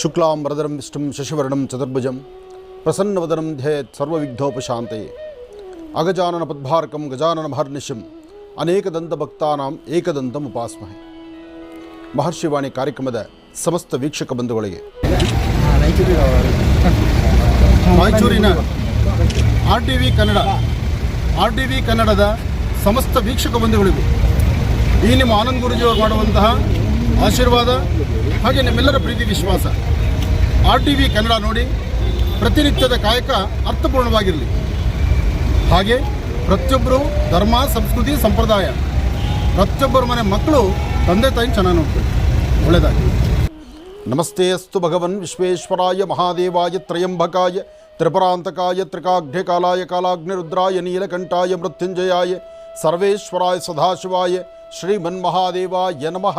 ಶುಕ್ಲಾಂ ವರದರಂ ವಿಷ್ಣುಂ ಶಶಿವರ್ಣಂ ಚತುರ್ಭುಜಂ ಪ್ರಸನ್ನವದನಂ ಧ್ಯೇತ್ ಸರ್ವವಿಘ್ನೋಪಶಾಂತಯೇ ಅಗಜಾನನ ಪದ್ಭಾರಕಂ ಗಜಾನನ ಮಹರ್ನಿಶಂ ಅನೇಕದಂತ ಭಕ್ತಾನಾಂ ಏಕದಂತಂ ಉಪಾಸ್ಮಹೆ. ಮಹರ್ಷಿವಾಣಿ ಕಾರ್ಯಕ್ರಮದ ಸಮಸ್ತ ವೀಕ್ಷಕ ಬಂಧುಗಳಿಗೆ. ರಾಯಚೂರಿನ R T V Kannada R T V ಕನ್ನಡದ ಸಮಸ್ತ ವೀಕ್ಷಕ ಬಂಧುಗಳಿಗೂ ಈ ನಿಮ್ಮ ಆನಂದ್ ಗುರುಜಿಯವರು ಮಾಡುವಂತಹ ಆಶೀರ್ವಾದ ಹಾಗೆ ನಿಮ್ಮೆಲ್ಲರ ಪ್ರೀತಿ ವಿಶ್ವಾಸ. ಆರ್ ಟಿ ವಿ ಕನ್ನಡ ನೋಡಿ, ಪ್ರತಿನಿತ್ಯದ ಕಾಯಕ ಅರ್ಥಪೂರ್ಣವಾಗಿರಲಿ. ಹಾಗೆ ಪ್ರತಿಯೊಬ್ಬರು ಧರ್ಮ, ಸಂಸ್ಕೃತಿ, ಸಂಪ್ರದಾಯ, ಪ್ರತಿಯೊಬ್ಬರ ಮನೆ ಮಕ್ಕಳು, ತಂದೆ, ತಾಯಿ ಚೆನ್ನಾಗಿ ನೋಡ್ತಾರೆ ಒಳ್ಳೆಯದಾಗಿ ನಮಸ್ತೆ ಅಸ್ತು ಭಗವನ್ ವಿಶ್ವೇಶ್ವರಾಯ ಮಹಾದೇವಾಯ ತ್ರಯಂಬಕಾಯ, ತ್ರಿಪರಾಂತಕಾಯ ತ್ರಿಕಾಘ್ಯಕಾಲಾಯ ಕಾಲಾಗ್ನಿರುದ್ರಾಯ ನೀಲಕಂಠಾಯ ಮೃತ್ಯುಂಜಯಾಯ, ಸರ್ವೇಶ್ವರಾಯ ಸದಾಶಿವಾಯ ಶ್ರೀಮನ್ಮಹಾದೇವಾಯ ನಮಃ.